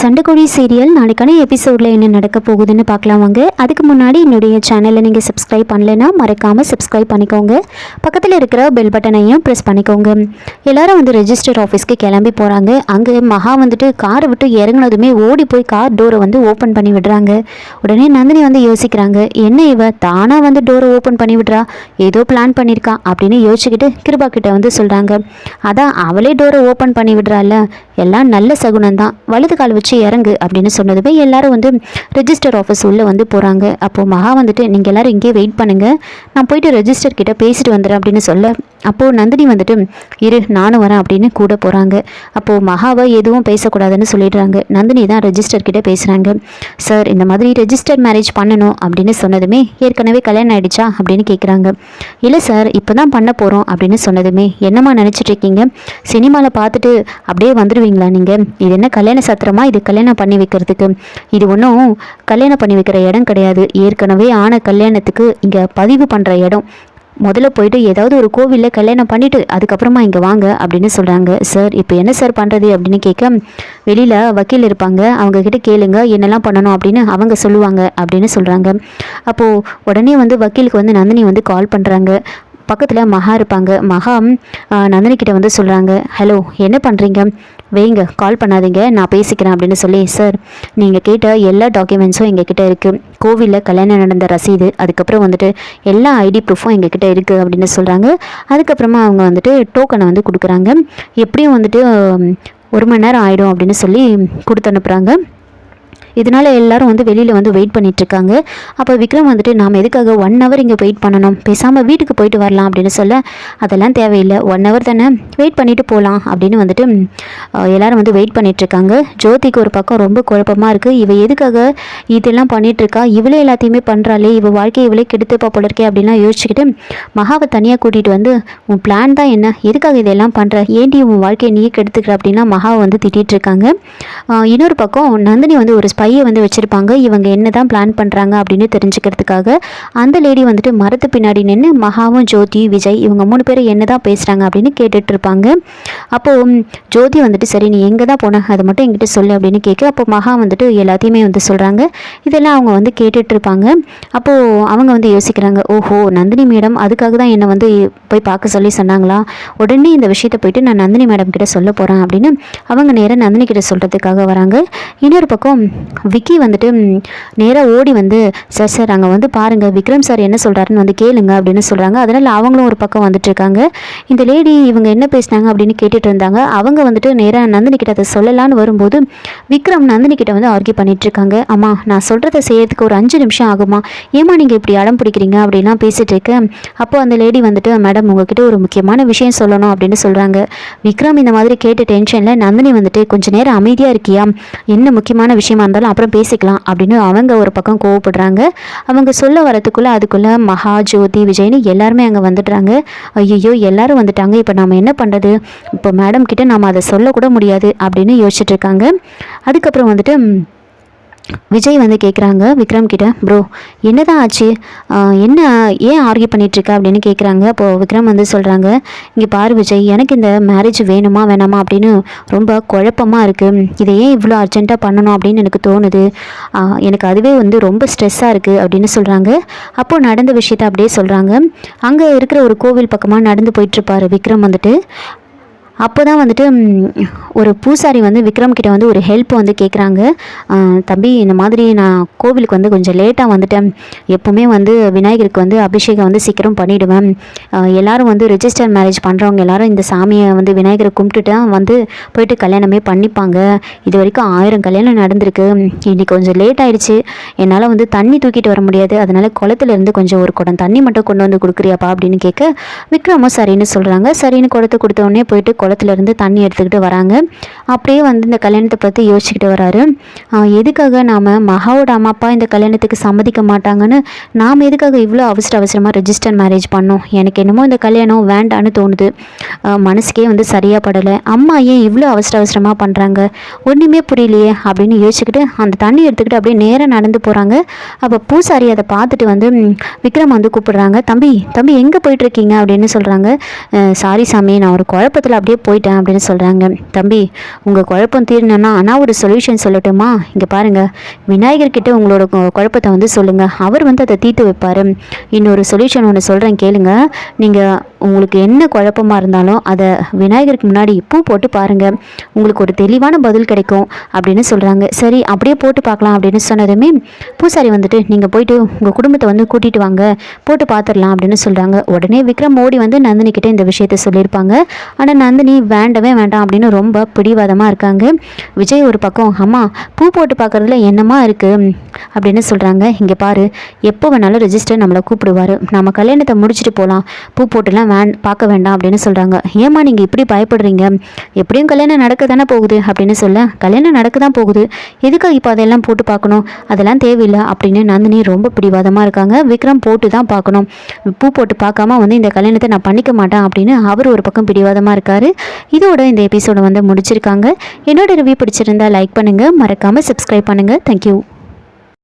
சண்டைக்கோழி serial நாளைக்கான எபிசோடில் என்ன நடக்க போகுதுன்னு பார்க்கலாம் வாங்க. அதுக்கு முன்னாடி என்னுடைய சேனலை நீங்கள் சப்ஸ்கிரைப் பண்ணலைன்னா மறக்காமல் சப்ஸ்கிரைப் பண்ணிக்கோங்க. பக்கத்தில் இருக்கிற பெல் பட்டனையும் ப்ரெஸ் பண்ணிக்கோங்க. எல்லாரும் வந்து ரெஜிஸ்டர் ஆஃபீஸ்க்கு கிளம்பி போகிறாங்க அங்கே மகா வந்துட்டு காரை விட்டு இறங்குனதுமே ஓடி போய் கார் டோரை வந்து ஓப்பன் பண்ணி விடுறாங்க. உடனே நந்தினி வந்து யோசிக்கிறாங்க என்ன இவ தானாக வந்து டோரை ஓப்பன் பண்ணி விடுறா? ஏதோ பிளான் பண்ணியிருக்கா அப்படின்னு யோசிச்சுக்கிட்டு கிருபா கிட்ட வந்து சொல்கிறாங்க அதான் அவளே டோரை ஓப்பன் பண்ணி விடுறாள்ல. எல்லாம் நல்ல சகுனம் தான் வலது கால் வச்சு இறங்கு அப்படின்னு சொன்னதுமே எல்லாரும் வந்து ரெஜிஸ்டர் ஆஃபீஸ் உள்ளே வந்து போகிறாங்க அப்போது மகா வந்துட்டு நீங்கள் எல்லாரும் இங்கேயே வெயிட் பண்ணுங்கள் நான் போயிட்டு ரெஜிஸ்டர் கிட்ட பேசிட்டு வந்துடுறேன் அப்படின்னு சொல்ல அப்போது நந்தினி வந்துட்டு இரு நானும் வரேன் அப்படின்னு கூட போகிறாங்க அப்போது மகாவை எதுவும் பேசக்கூடாதுன்னு சொல்லிடுறாங்க. நந்தினி தான் ரெஜிஸ்டர் கிட்ட பேசுகிறாங்க சார் இந்த மாதிரி ரெஜிஸ்டர் மேரேஜ் பண்ணணும் அப்படின்னு சொன்னதுமே ஏற்கனவே கல்யாணம் ஆயிடுச்சா? அப்படின்னு கேட்குறாங்க இல்லை சார் இப்போ தான் பண்ண போகிறோம் அப்படின்னு சொன்னதுமே என்னம்மா நினச்சிட்ருக்கீங்க சினிமாவில் பார்த்துட்டு அப்படியே வந்துடுவீங்களா நீங்கள் இது என்ன கல்யாண சத்திரமா? இது கல்யாணம் பண்ணி வைக்கிறதுக்கு. இது ஒன்றும் கல்யாணம் பண்ணி வைக்கிற இடம் கிடையாது. ஏற்கனவே ஆன கல்யாணத்துக்கு இங்கே பதிவு பண்ணுற இடம். முதல்ல போயிட்டு ஏதாவது ஒரு கோவிலில் கல்யாணம் பண்ணிவிட்டு அதுக்கப்புறமா இங்கே வாங்க அப்படின்னு சொல்கிறாங்க சார் இப்போ என்ன சார் பண்ணுறது அப்படின்னு கேட்க வெளியில் வக்கீல் இருப்பாங்க. அவங்கக்கிட்ட கேளுங்க என்னெல்லாம் பண்ணணும் அப்படின்னு அவங்க சொல்லுவாங்க அப்படின்னு சொல்கிறாங்க அப்போது உடனே வந்து வக்கீலுக்கு வந்து நந்தினி வந்து கால் பண்ணுறாங்க பக்கத்தில் மகா இருப்பாங்க. மகா நந்தினிக்கிட்ட வந்து சொல்கிறாங்க ஹலோ என்ன பண்ணுறீங்க வைங்க கால் பண்ணாதீங்க நான் பேசிக்கிறேன் அப்படின்னு சொல்லி சார் நீங்கள் கேட்ட எல்லா டாக்குமெண்ட்ஸும் எங்ககிட்ட இருக்குது கோவிலில் கல்யாணம் நடந்த ரசீது அதுக்கப்புறம் வந்துட்டு எல்லா ஐடி ப்ரூஃபும் எங்ககிட்ட இருக்குது அப்படின்னு சொல்கிறாங்க அதுக்கப்புறமா அவங்க வந்துட்டு டோக்கனை வந்து கொடுக்குறாங்க. எப்படியும் வந்துட்டு ஒரு மணி நேரம் ஆகிடும் அப்படின்னு சொல்லி கொடுத்து அனுப்புகிறாங்க இதனால எல்லாரும் வந்து வெளியில் வந்து வெயிட் பண்ணிகிட்ருக்காங்க இருக்காங்க அப்போ விக்ரம் வந்துட்டு நாம் எதுக்காக ஒன் ஹவர் இங்கே வெயிட் பண்ணணும்? பேசாமல் வீட்டுக்கு போயிட்டு வரலாம் அப்படின்னு சொல்ல அதெல்லாம் தேவையில்லை. ஒன் ஹவர் தானே? வெயிட் பண்ணிவிட்டு போகலாம் அப்படின்னு வந்துட்டு எல்லோரும் எல்லாரும் வந்து வெயிட் பண்ணிகிட்ருக்காங்க ஜோதிக்கு ஒரு பக்கம் ரொம்ப குழப்பமாக இருக்குது இவ எதுக்காக இதெல்லாம் பண்ணிட்டு இருக்கா இவளே எல்லாத்தையுமே பண்ணுறாளே இவள் வாழ்க்கையை இவளே கெடுத்துப்பா போல இருக்கே அப்படின்லாம் யோசிச்சுக்கிட்டு மகாவை தனியாக கூட்டிகிட்டு வந்து உன் பிளான் தான் என்ன? எதுக்காக இதெல்லாம் பண்ணுற ஏண்டி உன் வாழ்க்கையை நீயே கெடுத்துக்கிற? அப்படின்னா மகாவை வந்து திட்டிகிட்ருக்காங்க இன்னொரு பக்கம் நந்தினி வந்து ஒரு ஸ்பையை வந்து வச்சுருப்பாங்க. இவங்க என்ன தான் பிளான் பண்ணுறாங்க அப்படின்னு தெரிஞ்சுக்கிறதுக்காக அந்த லேடி வந்துட்டு மரத்து பின்னாடி நின்று மகாவும் ஜோதி விஜய் இவங்க மூணு பேரும் என்ன தான் பேசுகிறாங்க அப்படின்னு கேட்டுட்டு இருப்பாங்க அப்போது ஜோதி வந்துட்டு சரி நீ எங்கே தான் போன அதை மட்டும் என்கிட்ட சொல்லு அப்படின்னு கேட்க அப்போ மகா வந்துட்டு எல்லாத்தையுமே வந்து சொல்கிறாங்க இதெல்லாம் அவங்க வந்து கேட்டுட்டு இருப்பாங்க அப்போது அவங்க வந்து யோசிக்கிறாங்க ஓஹோ நந்தினி மேடம் அதுக்காக தான் என்னை வந்து போய் பார்க்க சொல்லி சொன்னாங்களா? உடனே இந்த விஷயத்தை போயிட்டு நான் நந்தினி மேடம் கிட்ட சொல்ல போகிறேன் அப்படின்னு அவங்க நேராக நந்தினி கிட்ட சொல்கிறதுக்காக வராங்க. இன்னொரு பக்கம் விக்கி வந்துட்டு நேராக ஓடி வந்து சார் சார் அங்கே வந்து பாருங்கள் விக்ரம் சார் என்ன சொல்கிறாருன்னு வந்து கேளுங்க அப்படின்னு சொல்கிறாங்க அதனால் அவங்களும் ஒரு பக்கம் வந்துட்டு இருக்காங்க. இந்த லேடி இவங்க என்ன பேசினாங்க அப்படின்னு கேட்டுட்டு இருந்தாங்க. அவங்க வந்துட்டு நேராக நந்தினி கிட்ட அதை சொல்லலான்னு வரும்போது விக்ரம் நந்தினி கிட்ட வந்து ஆர்கியூ பண்ணிட்டு இருக்காங்க. அம்மா நான் சொல்கிறத செய்யறதுக்கு ஒரு அஞ்சு நிமிஷம் ஆகுமா? ஏமா நீங்கள் இப்படி அடம் பிடிக்கிறீங்க? அப்படின்லாம் பேசிட்டு இருக்கேன் அப்போ அந்த லேடி வந்துட்டு மேடம் உங்ககிட்ட ஒரு முக்கியமான விஷயம் சொல்லணும் அப்படின்னு சொல்கிறாங்க விக்ரம் இந்த மாதிரி கேட்ட டென்ஷனில் நந்தினி வந்துட்டு கொஞ்சம் நேரம் அமைதியாக இருக்கியா? என்ன முக்கியமான விஷயமா இருந்தால் இருந்தாலும் அப்புறம் பேசிக்கலாம் அப்படின்னு அவங்க ஒரு பக்கம் கோவப்படுறாங்க. அவங்க சொல்ல வரதுக்குள்ளே அதுக்குள்ளே மகா ஜோதி விஜய்னு எல்லாருமே அங்கே வந்துடுறாங்க. ஐயோ எல்லாரும் வந்துட்டாங்க. இப்போ நாம் என்ன பண்ணுறது இப்போ மேடம் கிட்ட நாம் அதை சொல்லக்கூட முடியாது அப்படின்னு யோசிச்சுட்டு இருக்காங்க. அதுக்கப்புறம் வந்துட்டு விஜய் வந்து கேட்குறாங்க விக்ரம் கிட்ட ப்ரோ என்ன தான் ஆச்சு என்ன ஏன் ஆர்கியூ பண்ணிகிட்ருக்க அப்படின்னு கேட்குறாங்க அப்போது விக்ரம் வந்து சொல்கிறாங்க இங்கே பாரு விஜய் எனக்கு இந்த மேரேஜ் வேணுமா வேணாமா? அப்படின்னு ரொம்ப குழப்பமாக இருக்குது இதை ஏன் இவ்வளோ அர்ஜென்ட்டாக பண்ணணும் அப்படின்னு எனக்கு தோணுது. எனக்கு அதுவே வந்து ரொம்ப ஸ்ட்ரெஸ்ஸாக இருக்குது அப்படின்னு சொல்கிறாங்க அப்போது நடந்த விஷயத்த அப்படியே சொல்கிறாங்க அங்கே இருக்கிற ஒரு கோவில் பக்கமாக நடந்து போயிட்டுருப்பார் விக்ரம் வந்துட்டு. அப்போ தான் வந்துட்டு ஒரு பூசாரி வந்து விக்ரம் கிட்ட வந்து ஒரு ஹெல்ப் வந்து கேட்குறாங்க தம்பி இந்த மாதிரி நான் கோவிலுக்கு வந்து கொஞ்சம் லேட்டாக வந்துட்டேன். எப்போவுமே வந்து விநாயகருக்கு வந்து அபிஷேகம் வந்து சீக்கிரம் பண்ணிவிடுவேன் எல்லோரும் வந்து ரிஜிஸ்டர் மேரேஜ் பண்ணுறவங்க எல்லாரும் இந்த சாமியை வந்து விநாயகரை கும்பிட்டுட்டு வந்து போயிட்டு கல்யாணமே பண்ணிப்பாங்க. இது வரைக்கும் ஆயிரம் கல்யாணம் நடந்திருக்கு. இன்றைக்கி கொஞ்சம் லேட் ஆகிடுச்சு என்னால் வந்து தண்ணி தூக்கிட்டு வர முடியாது. அதனால குளத்துல இருந்து கொஞ்சம் ஒரு குடம் தண்ணி மட்டும் கொண்டு வந்து கொடுக்குறியாப்பா அப்படின்னு கேட்க விக்ரமும் சரின்னு சொல்கிறாங்க சரின்னு குடத்தை கொடுத்த உடனே போயிட்டு குளத்துலேருந்து தண்ணி எடுத்துக்கிட்டு வராங்க. அப்படியே வந்து இந்த கல்யாணத்தை பற்றி யோசிச்சுக்கிட்டு வராரு. எதுக்காக நாம் மகாவோட அம்மா அப்பா இந்த கல்யாணத்துக்கு சம்மதிக்க மாட்டாங்கன்னு நாம் எதுக்காக இவ்வளோ அவசர அவசரமாக ரெஜிஸ்டர் மேரேஜ் பண்ணோம்? எனக்கு என்னமோ இந்த கல்யாணம் வேண்டான்னு தோணுது. மனசுக்கே வந்து சரியாக படலை. அம்மா ஏன் இவ்வளோ அவசர அவசரமாக பண்ணுறாங்க ஒன்றுமே புரியலையே அப்படின்னு யோசிச்சுக்கிட்டு அந்த தண்ணி எடுத்துக்கிட்டு அப்படியே நேராக நடந்து போகிறாங்க அப்போ பூசாரி அதை பார்த்துட்டு வந்து விக்ரம் வந்து கூப்பிடுறாங்க. தம்பி தம்பி எங்கே போயிட்டுருக்கீங்க அப்படின்னு சொல்கிறாங்க சாரி சாமி நான் ஒரு குழப்பத்தில் அப்படியே போயிட்டேன் அப்படின்னு சொல்கிறாங்க தம்பி உங்கள் குழப்பம் தீரணும்னா ஆனால் ஒரு சொல்யூஷன் சொல்லட்டுமா? இங்கே பாருங்கள் விநாயகர்கிட்ட உங்களோட குழப்பத்தை வந்து சொல்லுங்கள் அவர் வந்து அதை தீர்த்து வைப்பார். இன்னொரு சொல்யூஷன் ஒன்று சொல்கிறேன் கேளுங்க. நீங்கள் உங்களுக்கு என்ன குழப்பமாக இருந்தாலும் அதை விநாயகருக்கு முன்னாடி பூ போட்டு பாருங்கள் உங்களுக்கு ஒரு தெளிவான பதில் கிடைக்கும் அப்படின்னு சொல்கிறாங்க சரி அப்படியே போட்டு பார்க்கலாம் அப்படின்னு சொன்னதுமே பூசாரி வந்துட்டு நீங்கள் போயிட்டு உங்கள் குடும்பத்தை வந்து கூட்டிகிட்டு வாங்க போட்டு பார்த்துடலாம் அப்படின்னு சொல்கிறாங்க உடனே விக்ரம் மோடி வந்து நந்தினி கிட்டே இந்த விஷயத்த சொல்லியிருப்பாங்க. ஆனால் நந்தினி வேண்டவே வேண்டாம் அப்படின்னு ரொம்ப பிடிவாதமாக இருக்காங்க. விஜய் ஒரு பக்கம் அம்மா பூ போட்டு பார்க்குறதுல என்னமா இருக்குது அப்படின்னு சொல்கிறாங்க இங்கே பாரு எப்போ வேணாலும் ரெஜிஸ்டர் நம்மளை கூப்பிடுவார். நம்ம கல்யாணத்தை முடிச்சுட்டு போகலாம் பூ போட்டுலாம் வேன் பார்க்க வேண்டாம் அப்படின்னு சொல்கிறாங்க ஏம்மா நீங்கள் இப்படி பயப்படுறீங்க? எப்படியும் கல்யாணம் நடக்க தானே போகுது அப்படின்னு சொல்ல கல்யாணம் நடக்க தான் போகுது. எதுக்காக இப்போ அதெல்லாம் போட்டு பார்க்கணும்? அதெல்லாம் தேவையில்லை அப்படின்னு நந்தினி ரொம்ப பிடிவாதமாக இருக்காங்க. விக்ரம் போட்டு தான் பார்க்கணும். பூ போட்டு பார்க்காம வந்து இந்த கல்யாணத்தை நான் பண்ணிக்க மாட்டேன் அப்படின்னு அவர் ஒரு பக்கம் பிடிவாதமாக இருக்கார். இதோட இந்த எபிசோடை வந்து முடிச்சிருக்காங்க. என்னோட ரிவ்யூ பிடிச்சிருந்தா லைக் பண்ணுங்கள் மறக்காமல் சப்ஸ்கிரைப் பண்ணுங்கள் தேங்க்யூ